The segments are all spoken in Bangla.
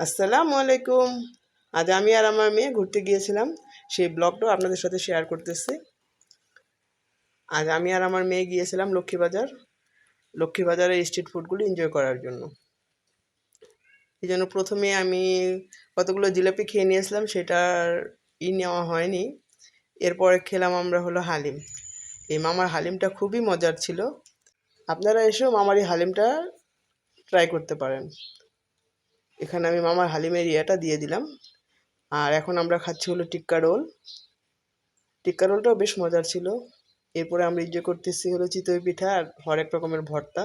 আসসালামু আলাইকুম। আজ আমি আর আমার মেয়ে ঘুরতে গিয়েছিলাম। সেই ব্লগটাও আপনাদের সাথে শেয়ার করতেছি। আজ আমি আর আমার মেয়ে গিয়েছিলাম লক্ষ্মীবাজার লক্ষ্মীবাজারের স্ট্রিট ফুডগুলো এনজয় করার জন্য। এই জন্য প্রথমে আমি কতগুলো জিলাপি খেয়ে নিয়েছিলাম, সেটার ই নেওয়া হয়নি। এরপরে খেলাম আমরা হলো হালিম। এই মামার হালিমটা খুবই মজার ছিল। আপনারা এসেও মামার এই হালিমটা ট্রাই করতে পারেন। এখানে আমি মামার হালিমের ইয়েটা দিয়ে দিলাম। আর এখন আমরা খাচ্ছি হলো টিক্কা রোল। টিক্কা রোলটাও বেশ মজার ছিল। এরপরে আমরা এনজয় করতেছি হলো চিতই পিঠা আর হরেক রকমের ভর্তা।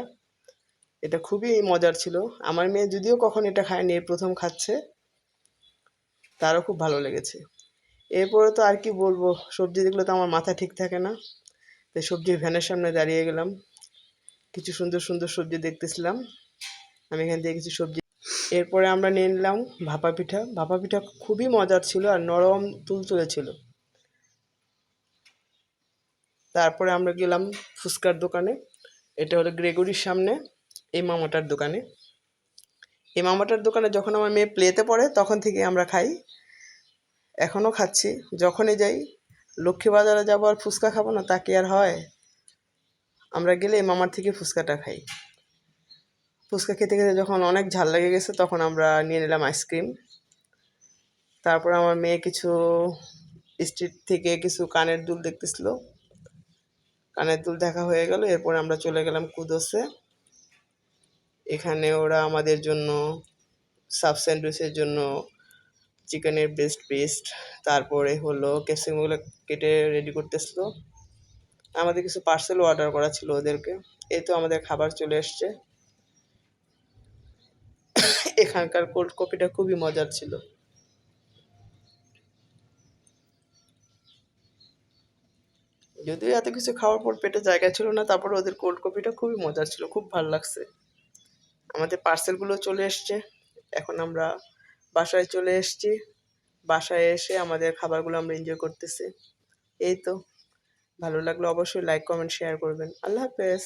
এটা খুবই মজার ছিল। আমার মেয়ে যদিও কখন এটা খায়নি এর প্রথম খাচ্ছে। তারও খুব ভালো লেগেছে। এরপরে তো আর কি বলব, সবজি দেখলে তো আমার মাথা ঠিক থাকে না। তাই সবজির ভ্যানের সামনে দাঁড়িয়ে গেলাম। কিছু সুন্দর সুন্দর সবজি দেখতেছিলাম। আমি এখান থেকে কিছু সবজি এরপরে আমরা নিয়ে নিলাম ভাপা পিঠা। ভাপা পিঠা খুবই মজার ছিল আর নরম তুলতুলে ছিল তারপরে আমরা গেলাম ফুচকার দোকানে। এটা হলো গ্রেগরির সামনে, এই মামাটার দোকানে। এই মামাটার দোকানে যখন আমার মেয়ে প্লেতে পড়ে, তখন থেকে আমরা খাই। এখনও খাচ্ছি। যখনই যাই, লক্ষ্মী বাজারে যাব আর ফুচকা খাব না, তা কি আর হয়? আমরা গেলে এই মামার থেকে ফুচকাটা খাই। ফুচকা খেতে খেতে যখন অনেক ঝাল লেগে গেছে, তখন আমরা নিয়ে নিলাম আইসক্রিম। তারপর আমার মেয়ে কিছু স্ট্রিট থেকে কিছু কানের দুল দেখতেছিল। কানের দুল দেখা হয়ে গেল, এরপর আমরা চলে গেলাম কুদোসে। এখানে ওরা আমাদের জন্য সাব স্যান্ডউইচের জন্য চিকেনের বেস্ট পেস্ট, তারপরে হলো ক্যাপসিকামগুলো কেটে রেডি করতেছিল। আমাদের কিছু পার্সেল অর্ডার করা ছিল ওদেরকে। এই তো আমাদের খাবার চলে এসছে। এখানকার কোল্ড কফিটা খুবই মজার ছিল। যদিও এত কিছু খাওয়ার পর পেটে জায়গা ছিল না, তারপর ওদের কোল্ড কফিটা খুবই মজার ছিল, খুব ভালো লাগছে। আমাদের পার্সেলগুলো চলে এসছে, এখন আমরা বাসায় চলে এসছি। বাসায় এসে আমাদের খাবারগুলো আমরা এনজয় করতেছি। এই তো, ভালো লাগল অবশ্যই লাইক কমেন্ট শেয়ার করবেন। আল্লাহ হাফেজ।